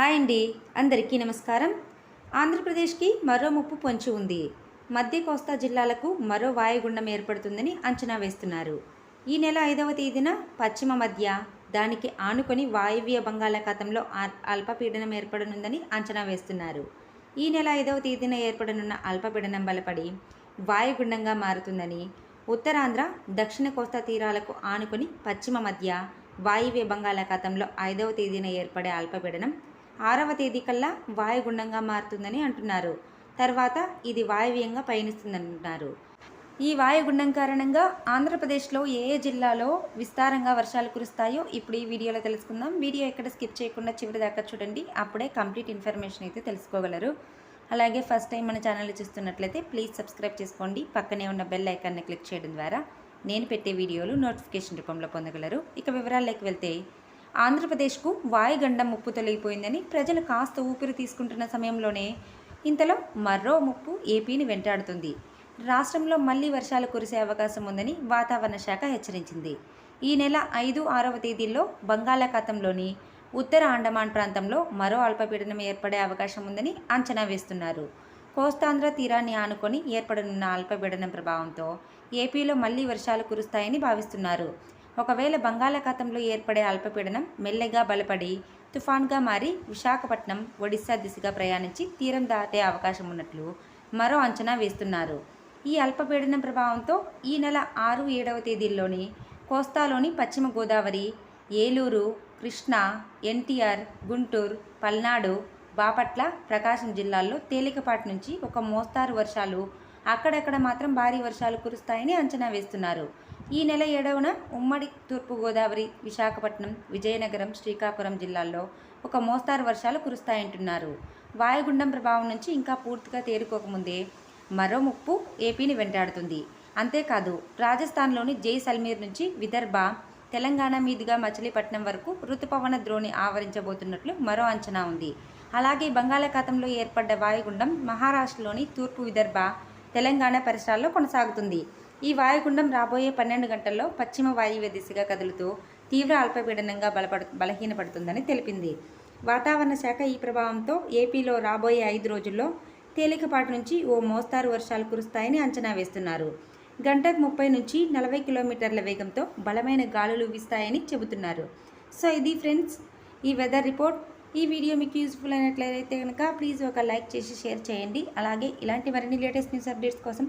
Hi అండి అందరికీ నమస్కారం. ఆంధ్రప్రదేశ్కి మరో ముప్పు పొంచి ఉంది. మధ్య కోస్తా జిల్లాలకు మరో వాయుగుండం ఏర్పడుతుందని అంచనా వేస్తున్నారు. ఈ నెల ఐదవ తేదీన పశ్చిమ మధ్య దానికి ఆనుకొని వాయువ్య బంగాళాఖాతంలో అల్పపీడనం ఏర్పడనుందని అంచనా వేస్తున్నారు. ఈ నెల ఐదవ తేదీన ఏర్పడనున్న అల్పపీడనం బలపడి వాయుగుండంగా మారుతుందని ఉత్తరాంధ్ర దక్షిణ కోస్తా తీరాలకు ఆనుకొని పశ్చిమ మధ్య వాయువ్య బంగాళాఖాతంలో ఐదవ తేదీన ఏర్పడే అల్పపీడనం ఆరవ తేదీ కల్లా వాయుగుండంగా మారుతుందని అంటున్నారు. తర్వాత ఇది వాయువ్యంగా పయనిస్తుందంటున్నారు ఈ వాయుగుండం కారణంగా ఆంధ్రప్రదేశ్లో ఏ ఏ జిల్లాలో విస్తారంగా వర్షాలు కురుస్తాయో ఇప్పుడు ఈ వీడియోలో తెలుసుకుందాం. వీడియో ఎక్కడ స్కిప్ చేయకుండా చివరి దాకా చూడండి. అప్పుడే కంప్లీట్ ఇన్ఫర్మేషన్ అయితే తెలుసుకోగలరు. అలాగే ఫస్ట్ టైం మన ఛానల్ చూస్తున్నట్లయితే ప్లీజ్ సబ్స్క్రైబ్ చేసుకోండి. పక్కనే ఉన్న బెల్ ఐకాన్ని క్లిక్ చేయడం ద్వారా నేను పెట్టే వీడియోలు నోటిఫికేషన్ రూపంలో పొందగలరు. ఇక వివరాల్లోకి వెళ్తే ఆంధ్రప్రదేశ్కు వాయుగండం ముప్పు తొలగిపోయిందని ప్రజలు కాస్త ఊపిరి తీసుకుంటున్న సమయంలోనే ఇంతలో మరో ముప్పు ఏపీని వెంటాడుతుంది. రాష్ట్రంలో మళ్ళీ వర్షాలు కురిసే అవకాశం ఉందని వాతావరణ శాఖ హెచ్చరించింది. ఈ నెల ఐదు ఆరవ తేదీల్లో బంగాళాఖాతంలోని ఉత్తర అండమాన్ ప్రాంతంలో మరో అల్పపీడనం ఏర్పడే అవకాశం ఉందని అంచనా వేస్తున్నారు. కోస్తాంధ్ర తీరాన్ని ఆనుకొని ఏర్పడనున్న అల్పపీడనం ప్రభావంతో ఏపీలో మళ్ళీ వర్షాలు కురుస్తాయని భావిస్తున్నారు. ఒకవేళ బంగాళాఖాతంలో ఏర్పడే అల్పపీడనం మెల్లగా బలపడి తుఫాన్గా మారి విశాఖపట్నం ఒడిశా దిశగా ప్రయాణించి తీరం దాటే అవకాశం ఉన్నట్లు మరో అంచనా వేస్తున్నారు. ఈ అల్పపీడనం ప్రభావంతో ఈ నెల ఆరు ఏడవ తేదీల్లోని కోస్తాలోని పశ్చిమ గోదావరి ఏలూరు కృష్ణా ఎన్టీఆర్ గుంటూరు పల్నాడు బాపట్ల ప్రకాశం జిల్లాల్లో తేలికపాటి నుంచి ఒక మోస్తారు వర్షాలు అక్కడక్కడ మాత్రం భారీ వర్షాలు కురుస్తాయని అంచనా వేస్తున్నారు. ఈ నెల ఏడవన ఉమ్మడి తూర్పుగోదావరి విశాఖపట్నం విజయనగరం శ్రీకాకుళం జిల్లాల్లో ఒక మోస్తారు వర్షాలు కురుస్తాయంటున్నారు. వాయుగుండం ప్రభావం నుంచి ఇంకా పూర్తిగా తేరుకోకముందే మరో ముప్పు ఏపీని వెంటాడుతుంది. అంతేకాదు రాజస్థాన్లోని జైసల్మీర్ నుంచి విదర్భ తెలంగాణ మీదుగా మచిలీపట్నం వరకు ఋతుపవన ద్రోణి ఆవరించబోతున్నట్లు మరో అంచనా ఉంది. అలాగే బంగాళాఖాతంలో ఏర్పడ్డ వాయుగుండం మహారాష్ట్రలోని తూర్పు విదర్భ తెలంగాణ పరిసరాల్లో కొనసాగుతుంది. ఈ వాయుగుండం రాబోయే పన్నెండు గంటల్లో పశ్చిమ వాయువ్య దిశగా కదులుతూ తీవ్ర అల్పపీడనంగా బలపడు బలహీనపడుతుందని తెలిపింది. వాతావరణ శాఖ ఈ ప్రభావంతో ఏపీలో రాబోయే ఐదు రోజుల్లో తేలికపాటి నుంచి ఓ మోస్తారు వర్షాలు కురుస్తాయని అంచనా వేస్తున్నారు. గంటకు ముప్పై నుంచి నలభై కిలోమీటర్ల వేగంతో బలమైన గాలులు వీస్తాయని చెబుతున్నారు. సో ఇది ఫ్రెండ్స్ ఈ వెదర్ రిపోర్ట్. ఈ వీడియో మీకు యూస్ఫుల్ అయినట్లయితే కనుక ప్లీజ్ ఒక లైక్ చేసి షేర్ చేయండి. అలాగే ఇలాంటి మరిన్ని లేటెస్ట్ న్యూస్ అప్డేట్స్ కోసం